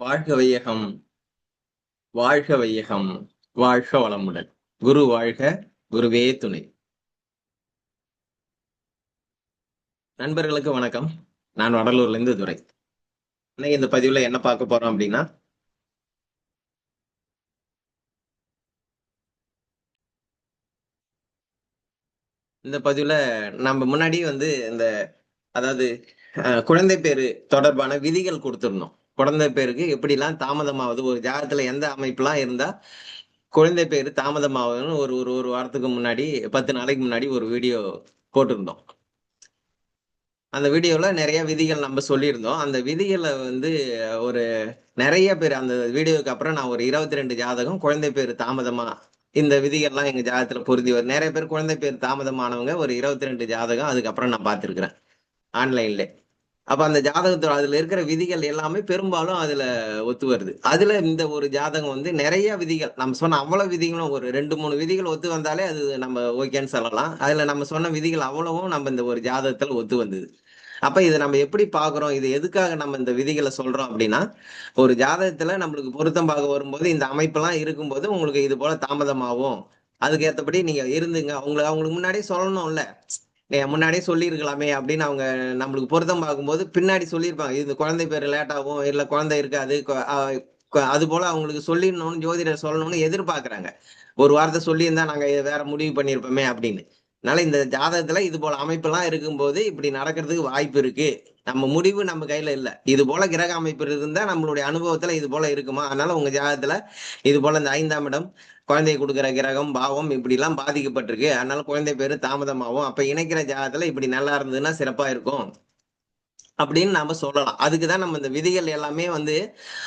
வாழ்க வையகம் வாழ்க வையகம் வாழ்க வளமுடன். குரு வாழ்க குருவே துணை. நண்பர்களுக்கு வணக்கம். நான் வடலூர்ல இருந்து துரை. இன்னைக்கு இந்த பதிவுல என்ன பார்க்க போறோம் அப்படின்னா இந்த பதிவுல நம்ம முன்னாடி வந்து இந்த அதாவது குழந்தை பேரு தொடர்பான விதிகள் கொடுத்துருந்தோம் குழந்தை பேருக்கு எப்படிலாம் தாமதமாகுது ஒரு ஜாதகத்துல எந்த அமைப்புலாம் இருந்தா குழந்தை பேர் தாமதமாகுதுன்னு ஒரு ஒரு ஒரு வாரத்துக்கு முன்னாடி பத்து நாளைக்கு முன்னாடி ஒரு வீடியோ போட்டிருந்தோம். அந்த வீடியோவில் நிறைய விதிகள் நம்ம சொல்லியிருந்தோம். அந்த விதிகளை வந்து ஒரு நிறைய பேர் அந்த வீடியோவுக்கு அப்புறம் நான் ஒரு இருபத்தி ரெண்டு ஜாதகம் குழந்தை பேர் தாமதமா இந்த விதிகள்லாம் எங்கள் ஜாதகத்தில் பொருந்தி வரும். நிறைய பேர் குழந்தை பேர் தாமதமானவங்க ஒரு இருபத்தி ரெண்டு ஜாதகம் அதுக்கப்புறம் நான் பார்த்துருக்குறேன். ஆன்லைன்ல அப்ப அந்த ஜாதகத்தோட அதுல இருக்கிற விதிகள் எல்லாமே பெரும்பாலும் அதுல ஒத்து வருது. அதுல இந்த ஒரு ஜாதகம் வந்து நிறைய விதிகள். நம்ம சொன்ன அவ்வளவு விதிகளும் ஒரு ரெண்டு மூணு விதிகள் ஒத்து வந்தாலே அது நம்ம ஓகேன்னு சொல்லலாம். அதுல நம்ம சொன்ன விதிகள் அவ்வளவும் நம்ம இந்த ஒரு ஜாதகத்துல ஒத்து வந்தது. அப்ப இதை நம்ம எப்படி பாக்குறோம் இது எதுக்காக நம்ம இந்த விதிகளை சொல்றோம் அப்படின்னா ஒரு ஜாதகத்துல நம்மளுக்கு பொருத்தம் பார்க்க வரும்போது இந்த அமைப்பெல்லாம் இருக்கும்போது உங்களுக்கு இது போல தாமதமாகும். அதுக்கு ஏத்தபடி நீங்க இருந்துங்க. அவங்களுக்கு அவங்களுக்கு முன்னாடியே சொல்லணும்ல. முன்னாடியே சொல்லியிருக்கலாமே அப்படின்னு அவங்க நம்மளுக்கு பொருத்தம் பார்க்கும்போது பின்னாடி சொல்லியிருப்பாங்க. இது குழந்தை பேர் லேட் ஆகும் இல்ல குழந்தை இருக்காது அது போல அவங்களுக்கு சொல்லிடணும்னு ஜோதிடர் சொல்லணும்னு எதிர்பார்க்குறாங்க. ஒரு வார்த்தை சொல்லியிருந்தா நாங்கள் வேற முடிவு பண்ணியிருப்போமே அப்படின்னு. அதனால இந்த ஜாதகத்துல இது போல அமைப்பெல்லாம் இருக்கும்போது இப்படி நடக்கிறதுக்கு வாய்ப்பு இருக்கு. நம்ம முடிவு நம்ம கையில இல்ல. இது போல கிரக அமைப்பு இருந்தா நம்மளுடைய அனுபவத்துல இது போல இருக்குமா? அதனால உங்க ஜாதகத்துல இது போல இந்த ஐந்தாம் இடம் குழந்தைய கொடுக்குற கிரகம் பாவம் இப்படி எல்லாம் பாதிக்கப்பட்டிருக்கு. அதனால குழந்தை பேரு தாமதமாகும். அப்ப இணைக்கிற ஜாதகத்துல இப்படி நல்லா இருந்ததுன்னா சிறப்பா இருக்கும். அப்படின்னு நாம சொல்லலாம். அதுக்குதான் நம்ம இந்த விதிகள் எல்லாமே வந்து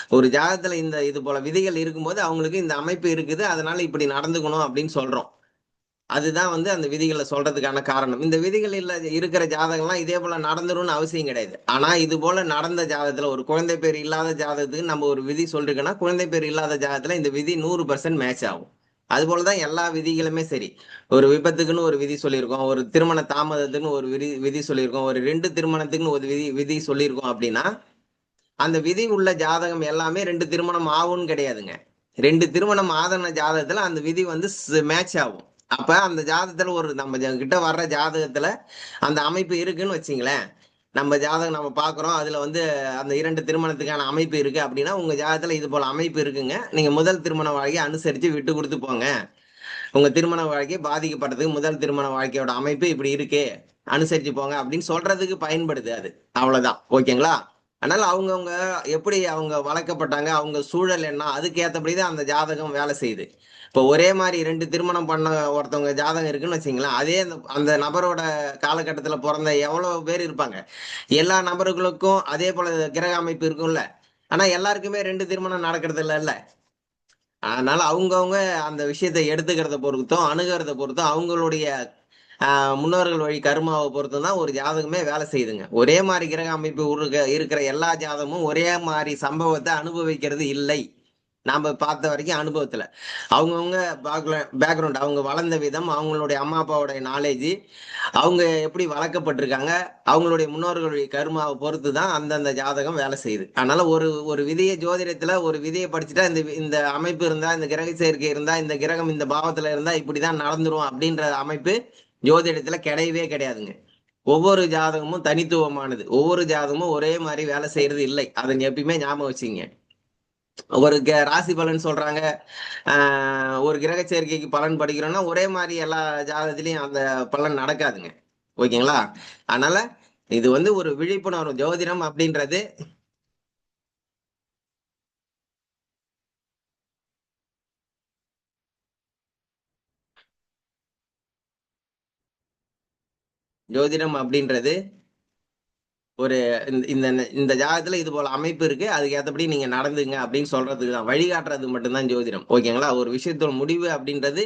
ஒரு ஜாதகத்துல இந்த இது போல விதிகள் இருக்கும்போது அவங்களுக்கு இந்த அமைப்பு இருக்குது. அதனால இப்படி நடந்துக்கணும் அப்படின்னு சொல்றோம். அதுதான் வந்து அந்த விதிகளை சொல்றதுக்கான காரணம். இந்த விதிகள் இருக்கிற ஜாதகம்லாம் இதே போல நடந்துரும்னு அவசியம் கிடையாது. ஆனா இது போல நடந்த ஜாதகத்துல ஒரு குழந்தை பேர் இல்லாத ஜாதகத்துக்கு நம்ம ஒரு விதி சொல்றோம்னா குழந்தை பேர் இல்லாத ஜாதகத்துல இந்த விதி நூறு பர்சன்ட் மேட்ச் ஆகும். அது போலதான் எல்லா விதிகளுமே சரி. ஒரு விபத்துக்குன்னு ஒரு விதி சொல்லியிருக்கோம். ஒரு திருமண தாமதத்துக்குன்னு ஒரு விதி விதி சொல்லியிருக்கோம். ஒரு ரெண்டு திருமணத்துக்குன்னு ஒரு விதி விதி சொல்லியிருக்கோம் அப்படின்னா அந்த விதி உள்ள ஜாதகம் எல்லாமே ரெண்டு திருமணம் ஆகும்னு கிடையாதுங்க. ரெண்டு திருமணம் ஆதன ஜாதகத்துல அந்த விதி வந்து மேட்ச் ஆகும். அப்ப அந்த ஜாதகத்துல ஒரு நம்ம கிட்ட வர்ற ஜாதகத்துல அந்த அமைப்பு இருக்குன்னு வச்சிங்களேன். நம்ம ஜாதகம் நம்ம பாக்குறோம். அதுல வந்து அந்த இரண்டு திருமணத்துக்கான அமைப்பு இருக்கு அப்படின்னா உங்க ஜாதகத்துல இது போல அமைப்பு இருக்குங்க. நீங்க முதல் திருமண வாழ்க்கையை அனுசரிச்சு விட்டு கொடுத்து போங்க. உங்க திருமண வாழ்க்கை பாதிக்கப்படுறதுக்கு முதல் திருமண வாழ்க்கையோட அமைப்பு இப்படி இருக்கு. அனுசரிச்சு போங்க அப்படின்னு சொல்றதுக்கு பயன்படுது அது அவ்வளவுதான். ஓகேங்களா? அதனால அவங்கவுங்க எப்படி அவங்க வளர்க்கப்பட்டாங்க அவங்க சூழல் என்ன அதுக்கு ஏத்தபடிதான் அந்த ஜாதகம் வேலை செய்யுது. இப்போ ஒரே மாதிரி ரெண்டு திருமணம் பண்ண ஒருத்தவங்க ஜாதகம் இருக்குன்னு வச்சிங்களேன் அதே அந்த அந்த நபரோட காலகட்டத்தில் பிறந்த எவ்வளோ பேர் இருப்பாங்க? எல்லா நபர்களுக்கும் அதே போல கிரக அமைப்பு இருக்கும்ல. ஆனால் எல்லாருக்குமே ரெண்டு திருமணம் நடக்கிறது இல்லைல்ல அதனால அவங்கவுங்க அந்த விஷயத்தை எடுத்துக்கிறத பொறுத்தும் அணுகிறத பொறுத்தும் அவங்களுடைய முன்னோர்கள் வழி கர்மாவை பொறுத்து தான் ஒரு ஜாதகமே வேலை செய்யுதுங்க. ஒரே மாதிரி கிரக அமைப்பு இருக்கிற எல்லா ஜாதகமும் ஒரே மாதிரி சம்பவத்தை அனுபவிக்கிறது இல்லை. நாம பார்த்த வரைக்கும் அனுபவத்துல. அவங்கவுங்க பேக்ரவுண்ட் அவங்க வளர்ந்த விதம் அவங்களுடைய அம்மா அப்பாவோடைய நாலேஜ் அவங்க எப்படி வளர்க்கப்பட்டிருக்காங்க அவங்களுடைய முன்னோர்களுடைய கருமாவை பொறுத்து தான் அந்தந்த ஜாதகம் வேலை செய்யுது. அதனால ஒரு ஒரு விதியை ஜோதிடத்துல ஒரு விதியை படிச்சுட்டா இந்த இந்த அமைப்பு இருந்தா இந்த கிரக சேர்க்கை இருந்தா இந்த கிரகம் இந்த பாவத்துல இருந்தா இப்படிதான் நடந்துரும் அப்படின்ற அமைப்பு ஜோதிடத்துல கிடையவே கிடையாதுங்க. ஒவ்வொரு ஜாதகமும் தனித்துவமானது. ஒவ்வொரு ஜாதகமும் ஒரே மாதிரி வேலை செய்யறது இல்லை. அதை எப்பயுமே ஞாபகம் வச்சுங்க. ஒரு க- ராசி பலன் சொல்றாங்க. ஒரு கிரக சேர்க்கைக்கு பலன் படிக்கிறோம்னா ஒரே மாதிரி எல்லா ஜாதகத்திலையும் அந்த பலன் நடக்காதுங்க. ஓகேங்களா? அதனால இது வந்து ஒரு விழிப்புணர்வு. ஜோதிடம் அப்படின்றது ஜோதிடம் அப்படின்றது ஒரு இந்த இந்த இந்த ஜாதகத்துல இது போல அமைப்பு இருக்கு. அதுக்கு ஏத்தபடி நீங்க நடந்துங்க அப்படின்னு சொல்றதுக்கு தான். வழிகாட்டுறது மட்டும்தான் ஜோதிடம். ஓகேங்களா? ஒரு விஷயத்தோட முடிவு அப்படின்றது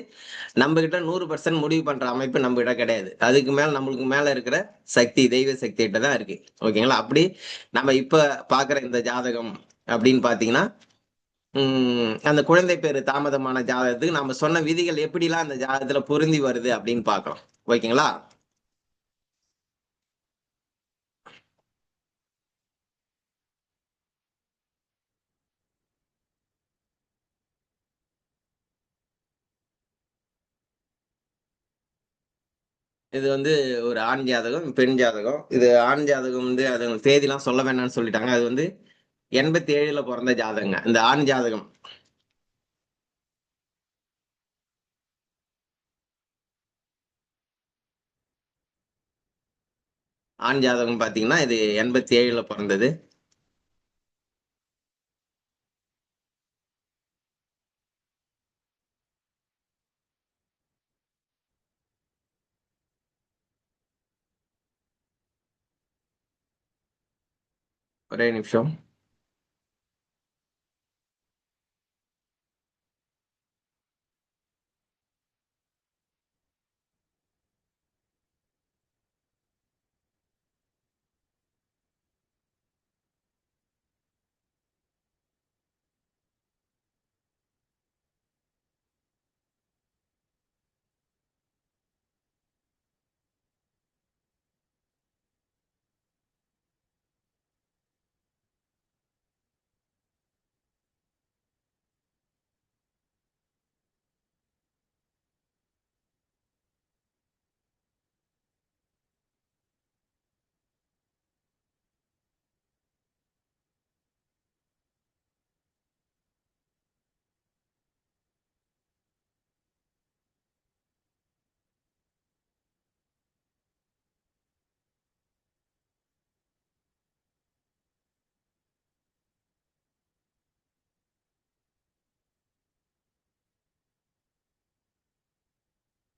நம்ம கிட்ட நூறு பர்சன்ட் முடிவு பண்ற அமைப்பு நம்ம கிட்ட கிடையாது. அதுக்கு மேல நம்மளுக்கு மேல இருக்கிற சக்தி தெய்வ சக்தி கிட்ட தான் இருக்கு. ஓகேங்களா? அப்படி நம்ம இப்ப பாக்குற இந்த ஜாதகம் அப்படின்னு பாத்தீங்கன்னா அந்த குழந்தை பேர் தாமதமான ஜாதகத்துக்கு நம்ம சொன்ன விதிகள் எப்படிலாம் அந்த ஜாதகத்துல பொருந்தி வருது அப்படின்னு பார்க்கலாம். ஓகேங்களா? இது வந்து ஒரு ஆண் ஜாதகம் பெண் ஜாதகம். இது ஆண் ஜாதகம் வந்து அது தேதிலாம் சொல்ல வேணாம்னு சொல்லிட்டாங்க. அது வந்து எண்பத்தி ஏழுல பிறந்த ஜாதகங்க. இந்த ஆண் ஜாதகம். ஆண் ஜாதகம் பாத்தீங்கன்னா இது எண்பத்தி ஏழுல பிறந்தது. ஒரே நிமிஷம்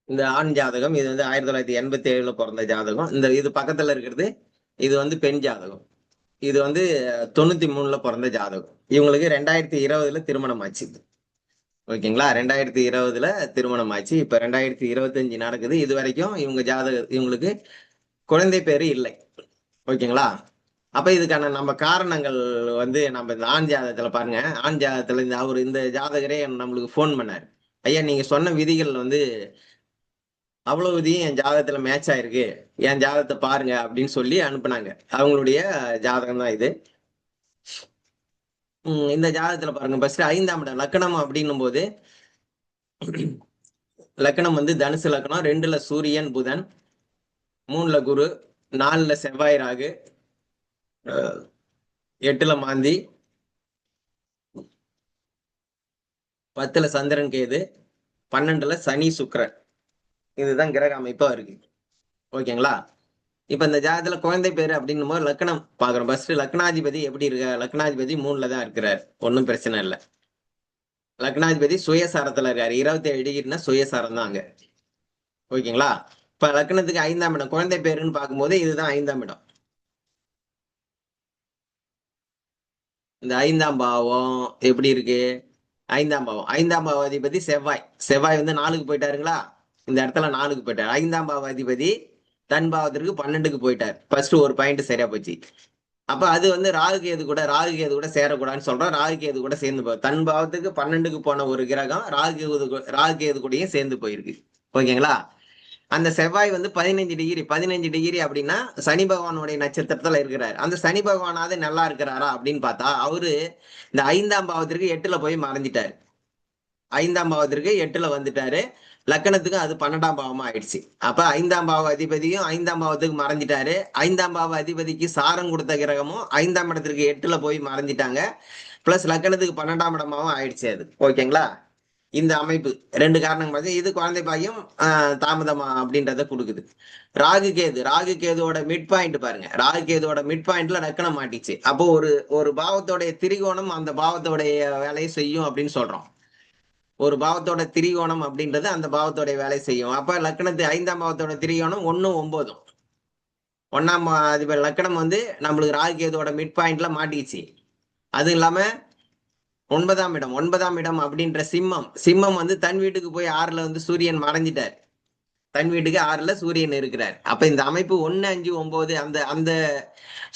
இந்த ஆண் ஜாதகம் இது வந்து ஆயிரத்தி தொள்ளாயிரத்தி எண்பத்தி ஏழுல பிறந்த ஜாதகம். இந்த இது பக்கத்துல இருக்கிறது இது வந்து பெண் ஜாதகம். இது வந்து தொண்ணூத்தி மூணுல பிறந்த ஜாதகம். இவங்களுக்கு ரெண்டாயிரத்தி இருபதுல திருமணம் ஆச்சு. ஓகேங்களா? ரெண்டாயிரத்தி இருபதுல திருமணம் ஆச்சு. இப்ப ரெண்டாயிரத்தி இருபத்தஞ்சு நடக்குது. இது வரைக்கும் இவங்க ஜாதக இவங்களுக்கு குழந்தை பேரு இல்லை. ஓகேங்களா? அப்ப இதுக்கான நம்ம காரணங்கள் வந்து நம்ம இந்த ஆண் ஜாதகத்துல பாருங்க. ஆண் ஜாதகத்துல இந்த அவர் இந்த ஜாதகரே நம்மளுக்கு ஃபோன் பண்ணாரு. ஐயா நீங்க சொன்ன விதிகள் வந்து அவ்வளவு இதையும் என் ஜாதகத்துல மேட்ச் ஆயிருக்கு? என் ஜாதகத்தை பாருங்க அப்படின்னு சொல்லி அனுப்புனாங்க. அவங்களுடைய ஜாதகம் தான் இது. இந்த ஜாதகத்துல பாருங்க. ஃபர்ஸ்ட் ஐந்தாம் இடம் லக்கணம் அப்படின்னும் போது லக்கணம் வந்து தனுசு லக்கணம் ரெண்டுல சூரியன் புதன் மூணுல குரு நாலுல செவ்வாய் ராகு எட்டுல மாந்தி பத்துல சந்திரன் கேது பன்னெண்டுல சனி சுக்கரன். இதுதான் கிரக அமைப்பா இருக்கு. ஓகேங்களா? இப்ப இந்த ஜாதத்துல குழந்தை பேரு அப்படின்னும் போது லக்னம் பாக்குறோம் ஃபர்ஸ்ட் லக்னாதிபதி எப்படி இருக்க? லக்னாதிபதி மூணுல தான் இருக்கிறார். ஒன்றும் பிரச்சனை இல்லை. லக்னாதிபதி சுயசாரத்துல இருக்காரு. இருபத்தி ஏழு டிகிரினா சுயசாரம் தான் அங்க. ஓகேங்களா? இப்ப லக்னத்துக்கு ஐந்தாம் இடம். குழந்தை பேருன்னு பார்க்கும்போது இதுதான் ஐந்தாம் இடம். இந்த ஐந்தாம் பாவம் எப்படி இருக்கு? ஐந்தாம் பாவம். ஐந்தாம் பாவாதிபதி செவ்வாய். செவ்வாய் வந்து நாலுக்கு போயிட்டாருங்களா? இந்த இடத்துல நாலுக்கு போயிட்டார். ஐந்தாம் பாவ அதிபதி தன் பாவத்திற்கு பன்னெண்டுக்கு போயிட்டார். ஃபர்ஸ்ட் ஒரு பாயிண்ட் சரியா போச்சு. அப்ப அது வந்து ராகு கேது கூட ராகு கேது கூட சேரக்கூடாதுன்னு சொல்றோம். ராகு கேது கூட சேர்ந்து போ தன் பாவத்துக்கு பன்னெண்டுக்கு போன ஒரு கிரகம் ராகு கேது ராகு கேது கூடயும் சேர்ந்து போயிருக்கு. ஓகேங்களா? அந்த செவ்வாய் வந்து பதினஞ்சு டிகிரி பதினஞ்சு டிகிரி அப்படின்னா சனி பகவானுடைய நட்சத்திரத்துல இருக்கிறார். அந்த சனி பகவானாவது நல்லா இருக்கிறாரா அப்படின்னு பார்த்தா அவரு இந்த ஐந்தாம் பாவத்திற்கு எட்டுல போய் மறைஞ்சிட்டாரு. ஐந்தாம் பாவத்திற்கு எட்டுல வந்துட்டாரு. லக்கணத்துக்கு அது பன்னெண்டாம் பாவமா ஆயிடுச்சு. அப்ப ஐந்தாம் பாவ அதிபதியும் ஐந்தாம் பாவத்துக்கு மறைஞ்சிட்டாரு. ஐந்தாம் பாவ அதிபதிக்கு சாரம் கொடுத்த கிரகமும் ஐந்தாம் இடத்திற்கு எட்டுல போய் மறைஞ்சிட்டாங்க. பிளஸ் லக்கணத்துக்கு பன்னெண்டாம் இடமாவும் ஆயிடுச்சு அது. ஓகேங்களா? இந்த அமைப்பு. ரெண்டு காரணங்கள் பார்த்து இது குழந்தை பாயும் தாமதமா அப்படின்றத கொடுக்குது. ராகு கேது. ராகு கேதுவோட மிட் பாயிண்ட் பாருங்க. ராகு கேதுவோட மிட் பாயிண்ட்ல லக்கணம் மாட்டிச்சு. அப்போ ஒரு ஒரு பாவத்தோடைய திரிகோணம் அந்த பாவத்தோடைய வேலையை செய்யும் அப்படின்னு சொல்றோம். ஒரு பாவத்தோட திரிகோணம் அப்படின்றது அந்த பாவத்தோட வேலை செய்யும். அப்ப லக்கணத்து ஐந்தாம் பாவத்தோட திரிகோணம் ஒன்னும் ஒன்பதும் ஒன்னாம் அதிபர் லக்கணம் வந்து நம்மளுக்கு ராகுகேதுவோட மிட் பாயிண்ட்ல மாட்டிச்சு அது இல்லாம ஒன்பதாம் இடம் ஒன்பதாம் இடம் அப்படின்ற சிம்மம். சிம்மம் வந்து தன் வீட்டுக்கு போய் ஆறுல வந்து சூரியன் மறைஞ்சிட்டார். தன் வீட்டுக்கு ஆறுல சூரியன் இருக்கிறார். அப்ப இந்த அமைப்பு ஒன்னு அஞ்சு ஒன்பது அந்த அந்த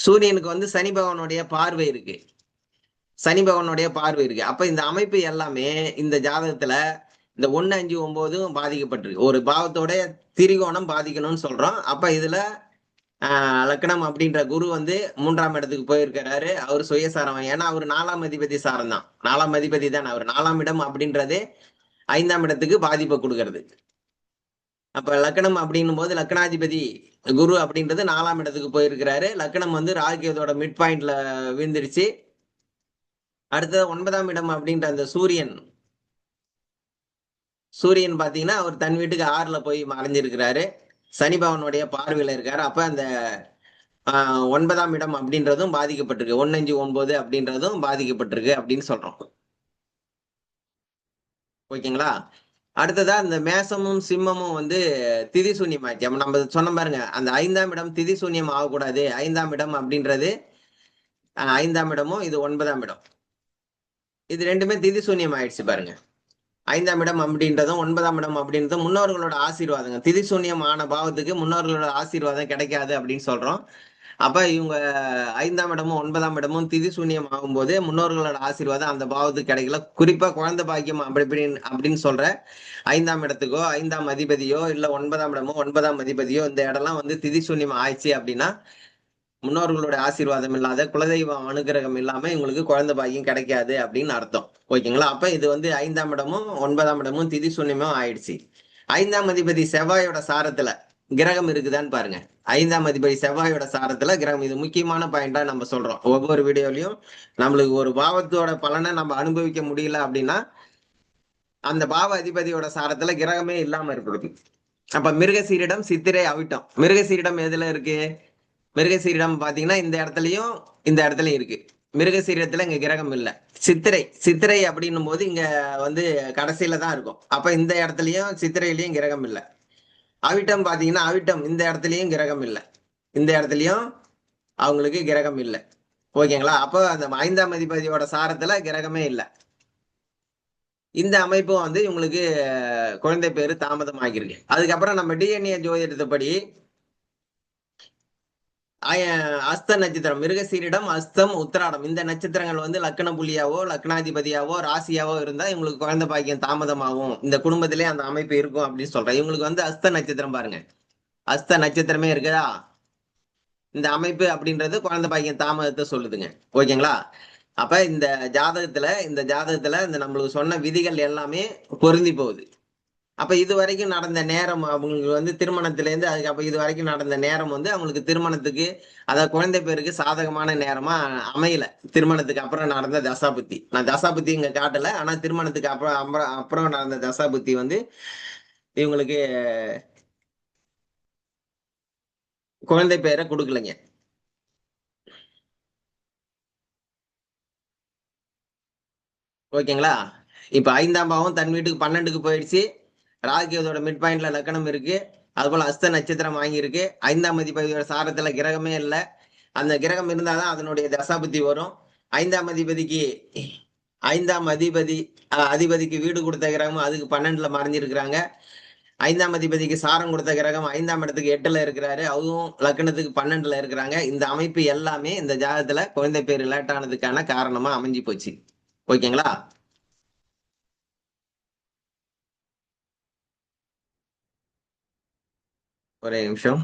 சூரியனுக்கு வந்து சனி பகவானுடைய பார்வை இருக்கு. சனி பகவானுடைய பார்வை இருக்கு. அப்ப இந்த அமைப்பு எல்லாமே இந்த ஜாதகத்துல இந்த ஒன்னு அஞ்சு ஒன்பதும் பாதிக்கப்பட்டிருக்கு. ஒரு பாவத்தோட திரிகோணம் பாதிக்கணும்னு சொல்றோம். அப்ப இதுல ஆஹ், லக்னம் அப்படின்ற குரு வந்து மூன்றாம் இடத்துக்கு போயிருக்கிறாரு. அவர் சுயசாரம். ஏன்னா அவர் நாலாம் அதிபதி சாரம் தான். நாலாம் அதிபதி தான் அவர். நாலாம் இடம் அப்படின்றது ஐந்தாம் இடத்துக்கு பாதிப்பை கொடுக்கறது. அப்ப லக்னம் அப்படின்னும் போது லக்னாதிபதி குரு அப்படின்றது நாலாம் இடத்துக்கு போயிருக்கிறாரு. லக்னம் வந்து ராகுகேதோட மிட் பாயிண்ட்ல விழுந்துருச்சு. அடுத்தது ஒன்பதாம் இடம் அப்படின்ற அந்த சூரியன். சூரியன் பாத்தீங்கன்னா அவர் தன் வீட்டுக்கு ஆறுல போய் மறைஞ்சிருக்கிறாரு. சனி பவனுடைய பார்வையில இருக்காரு. அப்ப அந்த ஒன்பதாம் இடம் அப்படின்றதும் பாதிக்கப்பட்டிருக்கு. ஒன்னஞ்சு ஒன்பது அப்படின்றதும் பாதிக்கப்பட்டிருக்கு அப்படின்னு சொல்றோம். ஓகேங்களா? அடுத்ததா இந்த மேசமும் சிம்மமும் வந்து திதி சூன்யமாச்சு அப்ப நம்ம சொன்ன பாருங்க அந்த ஐந்தாம் இடம் திதி சூன்யம் ஆகக்கூடாது. ஐந்தாம் இடம் அப்படின்றது ஐந்தாம் இடமும் இது ஒன்பதாம் இடம். இது ரெண்டுமே திதி சூன்யம் ஆயிடுச்சு பாருங்க. ஐந்தாம் இடம் அப்படின்றதும் ஒன்பதாம் இடம் அப்படின்றதும் முன்னோர்களோட ஆசீர்வாதங்க. திதி சூன்யம் ஆன பாவத்துக்கு முன்னோர்களோட ஆசீர்வாதம் கிடைக்காது அப்படின்னு சொல்றோம். அப்ப இவங்க ஐந்தாம் இடமும் ஒன்பதாம் இடமும் திதி சூன்யம் ஆகும்போது முன்னோர்களோட ஆசீர்வாதம் அந்த பாவத்துக்கு கிடைக்கல. குறிப்பா குழந்தை பாக்கியம் அப்படி இப்படின்னு அப்படின்னு சொல்ற ஐந்தாம் இடத்துக்கோ ஐந்தாம் அதிபதியோ இல்ல ஒன்பதாம் இடமோ ஒன்பதாம் அதிபதியோ இந்த இடம்லாம் வந்து திதி சூன்யம் ஆயிடுச்சு அப்படின்னா முன்னோர்களோட ஆசீர்வாதம் இல்லாத குலதெய்வ அனுகிரகம் இல்லாம இவங்களுக்கு குழந்தை பாக்கியம் கிடைக்காது அப்படின்னு அர்த்தம். ஓகேங்களா? அப்ப இது வந்து ஐந்தாம் இடமும் ஒன்பதாம் இடமும் திதி சூன்யமும் ஆயிடுச்சு. ஐந்தாம் அதிபதி செவ்வாயோட சாரத்துல கிரகம் இருக்குதான்னு பாருங்க. ஐந்தாம் அதிபதி செவ்வாயோட சாரத்துல கிரகம். இது முக்கியமான பாயிண்டா நம்ம சொல்றோம். ஒவ்வொரு வீடியோலயும் நம்மளுக்கு ஒரு பாவத்தோட பலனை நம்ம அனுபவிக்க முடியல அப்படின்னா அந்த பாவ அதிபதியோட சாரத்துல கிரகமே இல்லாம இருக்கிறது அப்ப மிருகசீரிடம் சித்திரை அவிட்டம். மிருகசீரிடம் எதுல இருக்கு? மிருகசீரிடம் பாத்தீங்கன்னா இந்த இடத்துலயும் இந்த இடத்துலயும் இருக்கு. மிருகசீரத்துல இங்க கிரகம் இல்ல. சித்திரை சித்திரை அப்படின்னும் போது இங்க வந்து கடைசியில தான் இருக்கும். அப்ப இந்த இடத்துலயும் சித்திரையிலயும் கிரகம் இல்ல. அவிட்டம் பாத்தீங்கன்னா அவிட்டம் இந்த இடத்துலயும் கிரகம் இல்ல. இந்த இடத்துலயும் அவங்களுக்கு கிரகம் இல்ல. ஓகேங்களா? அப்போ அந்த ஐந்தாம் அதிபதியோட சாரத்துல கிரகமே இல்ல. இந்த அமைப்பும் வந்து இவங்களுக்கு குழந்தை பேரு தாமதம் ஆகியிருக்கு அதுக்கப்புறம் நம்ம டிஎன்ஏ ஜோதிடத்தைப்படி படி அஸ்த நட்சத்திரம். மிருகசீரிடம் அஸ்தம் உத்திராடம். இந்த நட்சத்திரங்கள் வந்து லக்ன புள்ளியாவோ லக்னாதிபதியாவோ ராசியாவோ இருந்தா இவங்களுக்கு குழந்தை பாக்கியம் தாமதமாகும். இந்த குடும்பத்திலே அந்த அமைப்பு இருக்கும் அப்படின்னு சொல்றேன். இவங்களுக்கு வந்து அஸ்த நட்சத்திரம் பாருங்க. அஸ்த நட்சத்திரமே இருக்குதா? இந்த அமைப்பு அப்படின்றது குழந்தை பாக்கியம் தாமதத்தை சொல்லுதுங்க. ஓகேங்களா? அப்ப இந்த ஜாதகத்துல இந்த ஜாதகத்துல இந்த நம்மளுக்கு சொன்ன விதிகள் எல்லாமே பொருந்தி போகுது. அப்ப இது வரைக்கும் நடந்த நேரம் அவங்களுக்கு வந்து திருமணத்திலேருந்து அதுக்கு அப்ப இது வரைக்கும் நடந்த நேரம் வந்து அவங்களுக்கு திருமணத்துக்கு அதாவது குழந்தை பேருக்கு சாதகமான நேரமா அமையல. திருமணத்துக்கு அப்புறம் நடந்த தசாபுத்தி. நான் தசாபுத்தி இங்க காட்டல ஆனா திருமணத்துக்கு அப்புறம் அப்புறம் அப்புறம் நடந்த தசாபுத்தி வந்து இவங்களுக்கு குழந்தை பேரை கொடுக்கலைங்க. ஓகேங்களா? இப்ப ஐந்தாம் பாவம் தன் வீட்டுக்கு பன்னெண்டுக்கு போயிடுச்சு. ராகுகேதோட மிட் பாயிண்ட்ல லக்கணம் இருக்கு. அதுபோல அஸ்த நட்சத்திரம் வாங்கியிருக்கு. ஐந்தாம் அதிபதியோட சாரத்துல கிரகமே இல்லை. அந்த கிரகம் இருந்தாதான் அதனுடைய தசாபுத்தி வரும். ஐந்தாம் அதிபதிக்கு ஐந்தாம் அதிபதி அதிபதிக்கு வீடு கொடுத்த கிரகம் அதுக்கு பன்னெண்டுல மறைஞ்சிருக்கிறாங்க. ஐந்தாம் அதிபதிக்கு சாரம் கொடுத்த கிரகம் ஐந்தாம் இடத்துக்கு எட்டுல இருக்கிறாரு. அதுவும் லக்னத்துக்கு பன்னெண்டுல இருக்கிறாங்க. இந்த அமைப்பு எல்லாமே இந்த ஜாதகத்துல குழந்தை பேர் லேட் ஆனதுக்கான காரணமா அமைஞ்சு போச்சு. ஓகேங்களா? ஒரே நிமிஷம்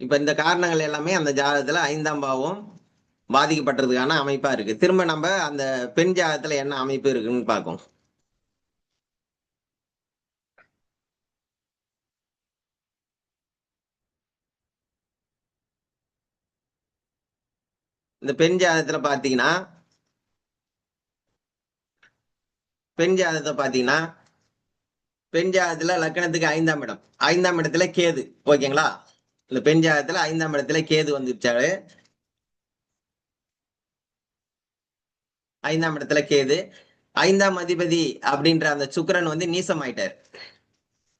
இப்ப இந்த காரணங்கள் எல்லாமே அந்த ஜாதகத்துல ஐந்தாம் பாவம் பாதிக்கப்பட்டதுக்கான அமைப்பா இருக்கு. திரும்ப நம்ம அந்த பெண் ஜாதகத்துல என்ன அமைப்பு இருக்குன்னு பார்க்கும் இந்த பெண் ஜாதகத்துல பாத்தீங்கன்னா பெண் ஜாதகத்தை பாத்தீங்கன்னா பெண் ஜாதகத்துல லக்கணத்துக்கு ஐந்தாம் இடம். ஐந்தாம் இடத்துல கேது. ஓகேங்களா? இந்த பெண் ஜாதகத்துல ஐந்தாம் இடத்துல கேது வந்துருச்சாரு. ஐந்தாம் இடத்துல கேது. ஐந்தாம் அதிபதி அப்படின்ற அந்த சுக்கரன் வந்து நீசம் ஆயிட்டாரு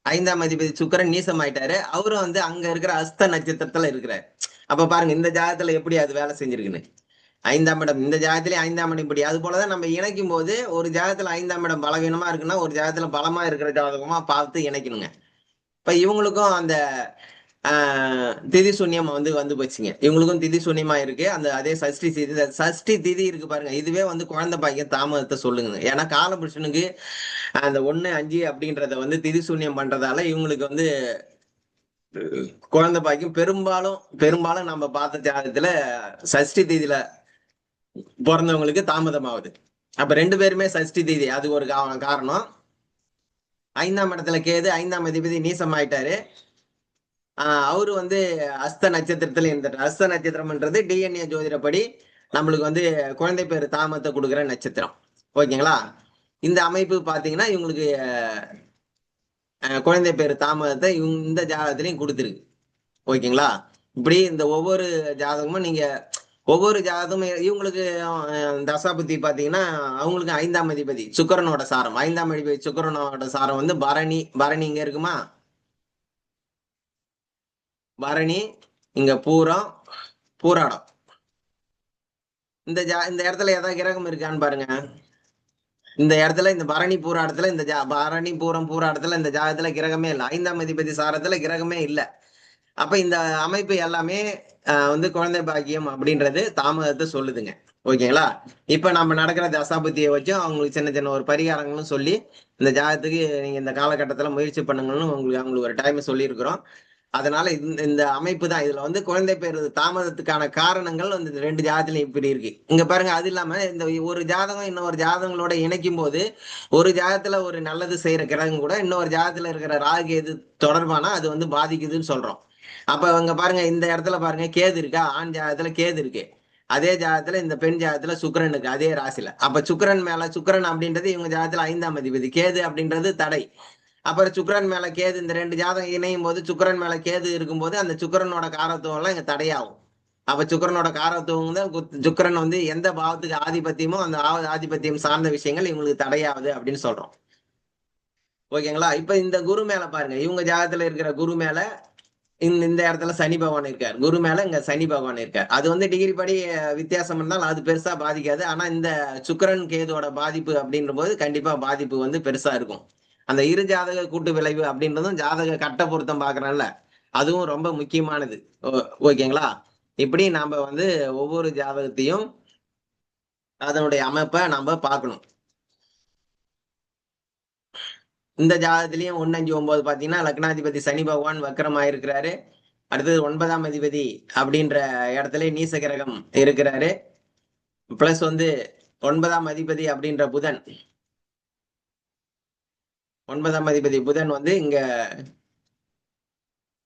ஐந்தாம் அதிபதி சுக்கிரன் நீசம் ஆயிட்டாரு அவரும் வந்து அங்க இருக்கிற அஸ்த நட்சத்திரத்துல இருக்கிறார். அப்ப பாருங்க இந்த ஜாதகத்துல எப்படி அது வேலை செஞ்சிருக்குன்னு? ஐந்தாம் இடம். இந்த ஜாதகத்திலே ஐந்தாம் இடம் இப்படி. அது போலதான் நம்ம இணைக்கும் போது ஒரு ஜாதகத்துல ஐந்தாம் இடம் பலவீனமா இருக்குன்னா ஒரு ஜாதகத்துல பலமா இருக்கிற ஜாதகமா பார்த்து இணைக்கணுங்க. இப்ப இவங்களுக்கும் அந்த திதி சூன்யம் வந்து வந்து போச்சுங்க. இவங்களுக்கும் திதி சூன்யமா இருக்கு. அந்த அதே சஷ்டி திதி சஷ்டி திதி இருக்கு பாருங்க. இதுவே வந்து குழந்தை பாக்கியம் தாமதத்தை சொல்லுங்க. ஏன்னா காலபுருஷனுக்கு அந்த ஒண்ணு அஞ்சு அப்படின்றத வந்து திதி சூன்யம் பண்றதால இவங்களுக்கு வந்து குழந்தை பாக்கியம் பெரும்பாலும் பெரும்பாலும் நம்ம பார்த்த ஜாதகத்துல சஷ்டி தேதியில பிறந்தவங்களுக்கு தாமதமாகுது. அப்ப ரெண்டு பேருமே சஷ்டி தேதி அது ஒரு காரணம். ஐந்தாம் இடத்துல கேது ஐந்தாம் அதிபதி நீசம் ஆயிட்டாரு அவரு வந்து அஸ்த நட்சத்திரத்துல இருந்தார் அஸ்த நட்சத்திரம்ன்றது டிஎன்ஏ ஜோதிடப்படி நம்மளுக்கு வந்து குழந்தை பேர் தாமத்தை கொடுக்குற நட்சத்திரம். ஓகேங்களா? இந்த அமைப்பு பார்த்தீங்கன்னா இவங்களுக்கு குழந்தை பேர் தாமதத்தை இவங்க இந்த ஜாதகத்திலையும் கொடுத்துருக்கு. ஓகேங்களா? இப்படி இந்த ஒவ்வொரு ஜாதகமும் நீங்க ஒவ்வொரு ஜாதகமும் இவங்களுக்கு தசாபதி பார்த்தீங்கன்னா அவங்களுக்கு ஐந்தாம் அதிபதி சுக்கிரனோட சாரம். ஐந்தாம் அதிபதி சுக்கரனோட சாரம் வந்து பரணி பரணி இங்க இருக்குமா? பரணி இங்க பூரம் பூராடம். இந்த ஜா இந்த இடத்துல ஏதாவது கிரகம் இருக்கான்னு பாருங்க. இந்த இடத்துல இந்த பரணி பூராடத்துல இந்த ஜா பரணி பூரம் பூராடத்துல இந்த ஜாதகத்துல கிரகமே இல்லை. ஐந்தாம் அதிபதி சாரத்துல கிரகமே இல்லை. அப்ப இந்த அமைப்பு எல்லாமே ஆஹ், வந்து குழந்தை பாக்கியம் அப்படின்றது தாமதத்தை சொல்லுதுங்க. ஓகேங்களா? இப்ப நம்ம நடக்கிற தசாபுத்தியை வச்சும் அவங்களுக்கு சின்ன சின்ன ஒரு பரிகாரங்களும் சொல்லி இந்த ஜாதகத்துக்கு நீங்க இந்த காலகட்டத்துல முயற்சி பண்ணுங்கன்னு உங்களுக்கு அவங்களுக்கு ஒரு டைம் சொல்லியிருக்கிறோம். அதனால இந்த இந்த அமைப்பு தான். இதுல வந்து குழந்தை பேர் தாமதத்துக்கான காரணங்கள் வந்து இந்த ரெண்டு ஜாதத்திலையும் இப்படி இருக்கு. இங்க பாருங்க அது இல்லாம இந்த ஒரு ஜாதகம் இன்னொரு ஜாதகங்களோட இணைக்கும் போது ஒரு ஜாதத்துல ஒரு நல்லது செய்யற கிரகம் கூட இன்னொரு ஜாதத்துல இருக்கிற ராகு எது தொடர்பானா அது வந்து பாதிக்குதுன்னு சொல்றோம். அப்ப இங்க பாருங்க இந்த இடத்துல பாருங்க கேது இருக்கா? ஆண் ஜாதத்துல கேது இருக்கு. அதே ஜாதத்துல இந்த பெண் ஜாதத்துல சுக்கிரன் இருக்கு அதே ராசியில. அப்ப சுக்கிரன் மேல சுக்கிரன் அப்படின்றது இவங்க ஜாதத்துல ஐந்தாம் அதிபதி. கேது அப்படின்றது தடை. அப்புறம் சுக்கரன் மேல கேது இந்த ரெண்டு ஜாதகம் இணையும் போது சுக்கரன் மேல கேது இருக்கும்போது அந்த சுக்கரனோட காரத்துவம் எல்லாம் இங்க தடையாகும். அப்ப சுக்கரனோட காரத்துவம் தான் சுக்கரன் வந்து எந்த பாவத்துக்கு ஆதிபத்தியமோ அந்த ஆதிபத்தியம் சார்ந்த விஷயங்கள் இவங்களுக்கு தடையாகுது அப்படின்னு சொல்றோம். ஓகேங்களா? இப்ப இந்த குரு மேல பாருங்க. இவங்க ஜாதகத்துல இருக்கிற குரு மேல இந்த இந்த இடத்துல சனி பகவான் இருக்கார். குரு மேல இங்க சனி பகவான் இருக்கார். அது வந்து டிகிரி படி வித்தியாசம் இருந்தாலும் அது பெருசா பாதிக்காது. ஆனா இந்த சுக்கரன் கேதோட பாதிப்பு அப்படின்ற போது கண்டிப்பா பாதிப்பு வந்து பெருசா இருக்கும். அந்த இரு ஜாதக கூட்டு விளைவு அப்படின்றதும் ஜாதக கட்ட பொருத்தம் பாக்குறோம்ல அதுவும் ரொம்ப முக்கியமானது. ஓ- ஓகேங்களா? இப்படி நாம வந்து ஒவ்வொரு ஜாதகத்தையும் அதனுடைய அமைப்பை நம்ம பார்க்கணும். இந்த ஜாதகத்திலையும் ஒன்னு அஞ்சு ஒன்பது பாத்தீங்கன்னா லக்னாதிபதி சனி பகவான் வக்கரமா இருக்கிறாரு அடுத்தது ஒன்பதாம் அதிபதி அப்படின்ற இடத்துல நீச கிரகம் இருக்கிறாரு. பிளஸ் வந்து ஒன்பதாம் அதிபதி அப்படின்ற புதன் ஒன்பதாம் அதிபதி புதன் வந்து இங்க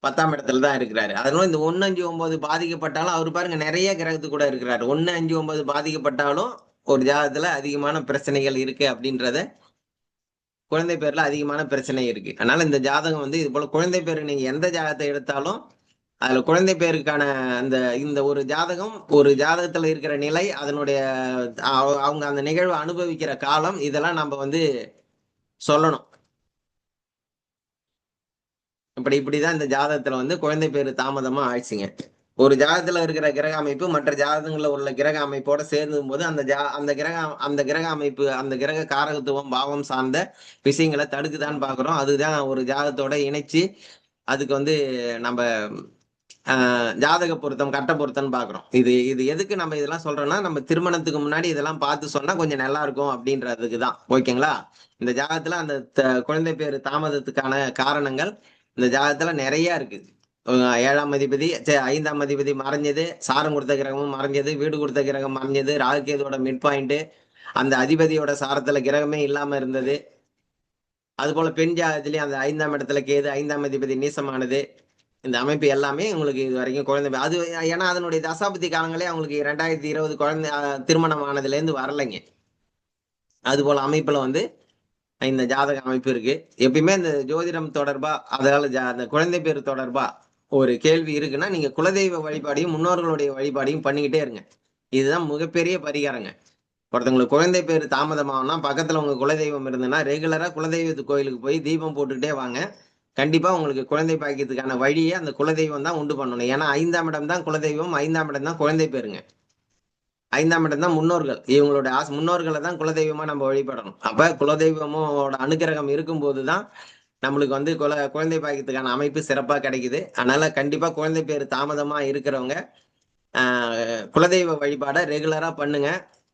பத்தாம் இடத்துல தான் இருக்கிறாரு. அதனால இந்த ஒன்னு அஞ்சு ஒன்பது பாதிக்கப்பட்டாலும் அவர் பாருங்க நிறைய கிரகத்து கூட இருக்கிறாரு. ஒன்னு அஞ்சு ஒன்பது பாதிக்கப்பட்டாலும் ஒரு ஜாதகத்துல அதிகமான பிரச்சனைகள் இருக்கு அப்படின்றத குழந்தை பேர்ல அதிகமான பிரச்சனை இருக்கு. அதனால இந்த ஜாதகம் வந்து இது போல குழந்தை பேர் நீங்க எந்த ஜாதகத்தை எடுத்தாலும் அதுல குழந்தை பேருக்கான அந்த இந்த ஒரு ஜாதகம் ஒரு ஜாதகத்துல இருக்கிற நிலை அதனுடைய அவ- அவங்க அந்த நிகழ்வை அனுபவிக்கிற காலம் இதெல்லாம் நம்ம வந்து சொல்லணும். இப்படி இப்படிதான் இந்த ஜாதகத்துல வந்து குழந்தை பேர் தாமதமா ஆயிடுச்சுங்க. ஒரு ஜாதகத்துல இருக்கிற கிரக அமைப்பு மற்ற ஜாதகங்கள்ல உள்ள கிரக அமைப்போட சேர்ந்தும் போது அந்த ஜா அந்த கிரக அந்த கிரக அமைப்பு அந்த கிரக காரகத்துவம் பாவம் சார்ந்த விஷயங்களை தடுக்குதான்னு பாக்குறோம். அதுதான் ஒரு ஜாதகத்தோட இணைச்சு அதுக்கு வந்து நம்ம ஜாதக பொருத்தம் கட்ட பொருத்தம்னு பாக்குறோம். இது இது எதுக்கு நம்ம இதெல்லாம் சொல்றோம்னா நம்ம திருமணத்துக்கு முன்னாடி இதெல்லாம் பார்த்து சொன்னா கொஞ்சம் நல்லா இருக்கும் அப்படின்றதுக்கு தான் ஓகேங்களா? இந்த ஜாதகத்துல அந்த த- குழந்தை பேரு தாமதத்துக்கான காரணங்கள் இந்த ஜாதகத்துல நிறைய இருக்கு. ஏழாம் அதிபதி ஐந்தாம் அதிபதி மறைஞ்சது சாரம் கொடுத்த கிரகமும் மறைஞ்சது வீடு கொடுத்த கிரகம் மறைஞ்சது ராகுகேதுவோட மிட் பாயிண்ட் அந்த அதிபதியோட சாரத்துல கிரகமே இல்லாம இருந்தது. அது போல பெண் ஜாதகத்திலயும் அந்த ஐந்தாம் இடத்துல கேது ஐந்தாம் அதிபதி நீசமானது. இந்த அமைப்பு எல்லாமே உங்களுக்கு இது வரைக்கும் குழந்தை அது ஏன்னா அதனுடைய தசாபதி காலங்களே அவங்களுக்கு ரெண்டாயிரத்தி இருபது குழந்தை திருமணம் ஆனதுல இருந்து வரலைங்க. அது போல அமைப்புல வந்து இந்த ஜாதக அமைப்பு இருக்கு. எப்பயுமே இந்த ஜோதிடம் தொடர்பா அதால ஜா- அந்த குழந்தை பேர் தொடர்பா ஒரு கேள்வி இருக்குன்னா நீங்க குலதெய்வ வழிபாடையும் முன்னோர்களுடைய வழிபாடையும் பண்ணிக்கிட்டே இருங்க. இதுதான் மிகப்பெரிய பரிகாரங்க. ஒருத்தவங்களுக்கு குழந்தை பேர் தாமதமாகனா பக்கத்துல உங்க குலதெய்வம் இருந்ததுன்னா ரெகுலரா குலதெய்வத்து கோயிலுக்கு போய் தீபம் போட்டுக்கிட்டே வாங்க. கண்டிப்பா உங்களுக்கு குழந்தை பாக்கியத்துக்கான வழியை அந்த குலதெய்வம் தான் உண்டு பண்ணணும். ஏன்னா ஐந்தாம் இடம் தான் குலதெய்வம் ஐந்தாம் இடம் தான் குழந்தை பேருங்க. ஐந்தாம் இடம் தான் முன்னோர்கள். இவங்களோட ஆசை முன்னோர்களை தான் குலதெய்வமா நம்ம வழிபடணும். அப்ப குலதெய்வமோட அனுகிரகம் இருக்கும்போது தான் நம்மளுக்கு வந்து குல குழந்தை பாக்கியத்துக்கான அமைப்பு சிறப்பாக கிடைக்குது. அதனால கண்டிப்பா குழந்தை பேர் தாமதமா இருக்கிறவங்க குலதெய்வ வழிபாடை ரெகுலரா பண்ணுங்க.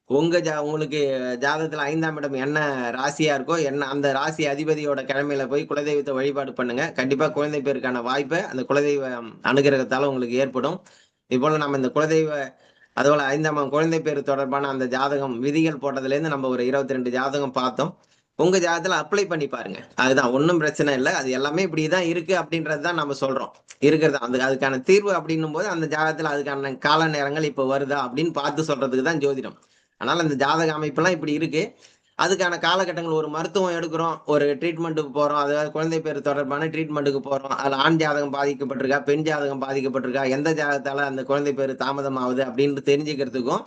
உங்க ஜா உங்களுக்கு ஜாதகத்துல ஐந்தாம் இடம் என்ன ராசியா இருக்கோ என்ன அந்த ராசி அதிபதியோட கிழமையில போய் குலதெய்வத்தை வழிபாடு பண்ணுங்க. கண்டிப்பா குழந்தை பேருக்கான வாய்ப்பை அந்த குலதெய்வ அனுகிரகத்தால உங்களுக்கு ஏற்படும். இதுபோல நம்ம இந்த குலதெய்வ அதுபோல ஐந்தாம் குழந்தை பேர் தொடர்பான அந்த ஜாதகம் விதிகள் போட்டதுலேருந்து நம்ம ஒரு இருபத்தி ரெண்டு ஜாதகம் பார்த்தோம். உங்க ஜாதகத்துல அப்ளை பண்ணி பாருங்க. அதுதான் ஒன்றும் பிரச்சனை இல்லை. அது எல்லாமே இப்படிதான் இருக்கு அப்படின்றது தான் நம்ம சொல்றோம். இருக்கிறது அந்த அதுக்கான தீர்வு அப்படின்னும் போது அந்த ஜாதகத்துல அதுக்கான கால நேரங்கள் இப்போ வருதா அப்படின்னு பார்த்து சொல்றதுக்கு தான் ஜோதிடம். ஆனால் அந்த ஜாதக அமைப்பெல்லாம் இப்படி இருக்கு. அதுக்கான காலகட்டங்கள் ஒரு மருத்துவம் எடுக்கிறோம் ஒரு ட்ரீட்மெண்ட்டுக்கு போறோம் அதாவது குழந்தை பேர் தொடர்பான ட்ரீட்மெண்ட்டுக்கு போறோம். அதுல ஆண் ஜாதகம் பாதிக்கப்பட்டிருக்கா பெண் ஜாதகம் பாதிக்கப்பட்டிருக்கா எந்த ஜாதகத்தால் அந்த குழந்தை பேர் தாமதமாகுது அப்படின்னு தெரிஞ்சுக்கிறதுக்கும்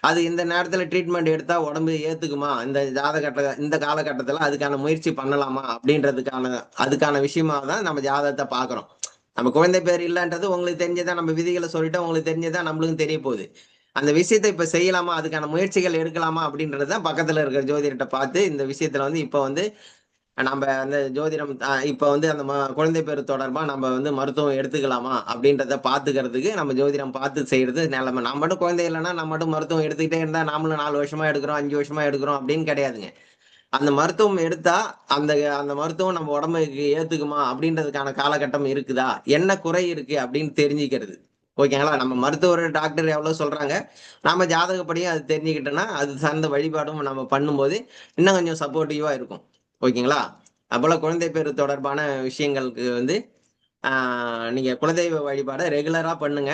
அது இந்த நேரத்துல ட்ரீட்மெண்ட் எடுத்தா உடம்பு ஏத்துக்குமா? இந்த ஜாதகட்ட இந்த காலகட்டத்துல அதுக்கான முயற்சி பண்ணலாமா? அப்படின்றதுக்கான அதுக்கான விஷயமா தான் நம்ம ஜாதகத்தை பாக்குறோம் நம்ம குழந்தை பேர் இல்லைன்றது உங்களுக்கு தெரிஞ்சதான் நம்ம விதிகளை சொல்லிட்டு உங்களுக்கு தெரிஞ்சதா நம்மளுக்கும் தெரிய போகுது. அந்த விஷயத்தை இப்ப செய்யலாமா? அதுக்கான முயற்சிகள் எடுக்கலாமா? அப்படின்றத பக்கத்துல இருக்கிற ஜோதிடத்தை பார்த்து இந்த விஷயத்துல வந்து இப்ப வந்து நம்ம அந்த ஜோதிடம் இப்ப வந்து அந்த ம- குழந்தை பேர் தொடர்பா நம்ம வந்து மருத்துவம் எடுத்துக்கலாமா? அப்படின்றத பாத்துக்கிறதுக்கு நம்ம ஜோதிடம் பார்த்து செய்யறது நிலைமை. நம்ம மட்டும் குழந்தை இல்லைன்னா நம்ம மட்டும் மருத்துவம் எடுத்துக்கிட்டே இருந்தா நாமளும் நாலு வருஷமா எடுக்கிறோம் அஞ்சு வருஷமா எடுக்கிறோம் அப்படின்னு கிடையாதுங்க. அந்த மருத்துவம் எடுத்தா அந்த அந்த மருத்துவம் நம்ம உடம்புக்கு ஏத்துக்குமா? அப்படின்றதுக்கான காலகட்டம் இருக்குதா? என்ன குறை இருக்கு? அப்படின்னு தெரிஞ்சுக்கிறது. ஓகேங்களா? நம்ம மருத்துவர் டாக்டர் எவ்வளவு சொல்றாங்க? நாம ஜாதகப்படியும் அது தெரிஞ்சுக்கிட்டோம்னா அது சார்ந்த வழிபாடும் நம்ம பண்ணும்போது இன்னும் கொஞ்சம் சப்போர்ட்டிவா இருக்கும். ஓகேங்களா? அப்போல குழந்தை பேர் தொடர்பான விஷயங்களுக்கு வந்து நீங்கள் நீங்க குலதெய்வ வழிபாடை ரெகுலரா பண்ணுங்க.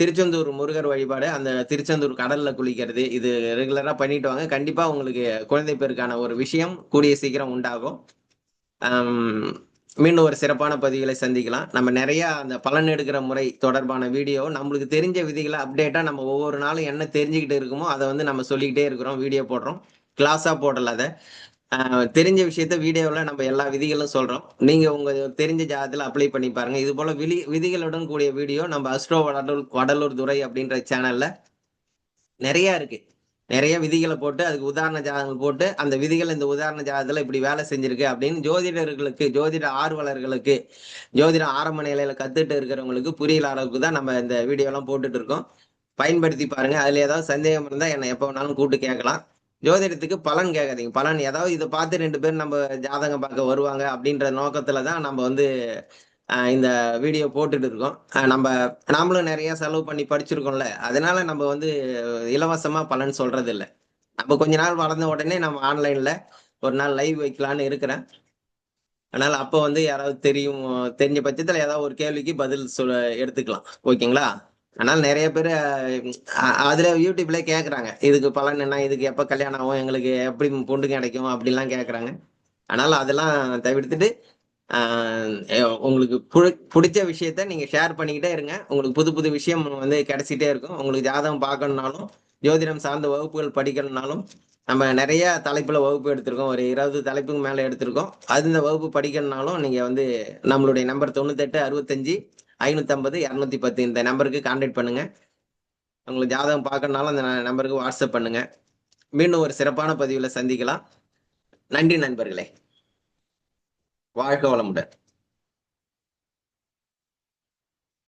திருச்செந்தூர் முருகர் வழிபாடு அந்த திருச்செந்தூர் கடல்ல குளிக்கிறது இது ரெகுலரா பண்ணிட்டு வாங்க. கண்டிப்பா உங்களுக்கு குழந்தை பேருக்கான ஒரு விஷயம் கூடிய சீக்கிரம் உண்டாகும். மீண்டும் ஒரு சிறப்பான பதிவுகளை சந்திக்கலாம். நம்ம நிறைய அந்த பலன் எடுக்கிற முறை தொடர்பான வீடியோ நம்மளுக்கு தெரிஞ்ச விதிகளை அப்டேட்டா நம்ம ஒவ்வொரு நாளும் என்ன தெரிஞ்சுக்கிட்டு இருக்குமோ அதை வந்து நம்ம சொல்லிக்கிட்டே இருக்கிறோம் வீடியோ போடுறோம். கிளாஸா போடல அதை. தெரிஞ்ச விஷயத்த வீடியோவில் நம்ம எல்லா விதிகளும் சொல்றோம். நீங்க உங்க தெரிஞ்ச ஜாதத்தில் அப்ளை பண்ணி பாருங்க. இது போல விதி விதிகளுடன் கூடிய வீடியோ நம்ம அஸ்ட்ரோ வடலூர் வடலூர் துறை அப்படின்ற சேனல்ல நிறைய இருக்கு. நிறைய விதிகளை போட்டு அதுக்கு உதாரண ஜாதகங்கள் போட்டு அந்த விதிகள் இந்த உதாரண ஜாதகத்துல இப்படி வேலை செஞ்சிருக்கு அப்படின்னு ஜோதிடர்களுக்கு ஜோதிட ஆர்வலர்களுக்கு ஜோதிடம் ஆரம்ப நிலையில கத்துட்டு இருக்கிறவங்களுக்கு புரியல அளவுக்கு தான் நம்ம இந்த வீடியோலாம் போட்டுட்டு இருக்கோம். பயன்படுத்தி பாருங்க. அதுல ஏதாவது சந்தேகம் இருந்தா என்னை எப்போ வேணாலும் கூப்பிட்டு கேட்கலாம். ஜோதிடத்துக்கு பலன் கேட்காதீங்க. பலன் ஏதாவது இதை பார்த்து ரெண்டு பேர் நம்ம ஜாதகம் பார்க்க வருவாங்க அப்படின்ற நோக்கத்துல தான் நம்ம வந்து இந்த வீடியோ போட்டுட்டு இருக்கோம். நம்ம நாமளும் நிறைய செலவு பண்ணி படிச்சிருக்கோம்ல. அதனால நம்ம வந்து இலவசமா பலன் சொல்றது இல்லை நம்ம கொஞ்ச நாள் வளர்ந்த உடனே நம்ம ஆன்லைன்ல ஒரு நாள் லைவ் வைக்கலான்னு இருக்கிறேன். அதனால அப்போ வந்து யாராவது தெரியும் தெரிஞ்ச பட்சத்தில் ஏதாவது ஒரு கேள்விக்கு பதில் சொல்ல எடுத்துக்கலாம். ஓகேங்களா? அதனால நிறைய பேர் அதுல யூடியூப்ல கேட்குறாங்க இதுக்கு பலன் என்ன இதுக்கு எப்போ கல்யாணம் ஆகும் எங்களுக்கு எப்படி பொண்ணு கிடைக்கும் அப்படிலாம் கேட்குறாங்க அதனால அதெல்லாம் தவிர்த்துட்டு உங்களுக்கு பிடிச்ச விஷயத்த நீங்க ஷேர் பண்ணிக்கிட்டே இருங்க. உங்களுக்கு புது புது விஷயம் வந்து கிடைச்சிட்டே இருக்கும். உங்களுக்கு ஜாதகம் பார்க்கணும்னாலும் ஜோதிடம் சார்ந்த வகுப்புகள் படிக்கணும்னாலும் நம்ம நிறைய தலைப்புல வகுப்பு எடுத்திருக்கோம். ஒரு இருபது தலைப்புக்கு மேல எடுத்திருக்கோம். அது இந்த வகுப்பு படிக்கணும்னாலும் நீங்க வந்து நம்மளுடைய நம்பர் தொண்ணூத்தெட்டு அறுபத்தஞ்சு ஐநூத்தம்பது இரநூத்தி பத்து இந்த நம்பருக்கு கான்டாக்ட் பண்ணுங்க. உங்களுக்கு ஜாதகம் பார்க்கணும்னாலும் அந்த நம்பருக்கு வாட்ஸ்அப் பண்ணுங்க. மீண்டும் ஒரு சிறப்பான பதிவுல சந்திக்கலாம். நன்றி நண்பர்களே. வாழ்க வளமுடன்.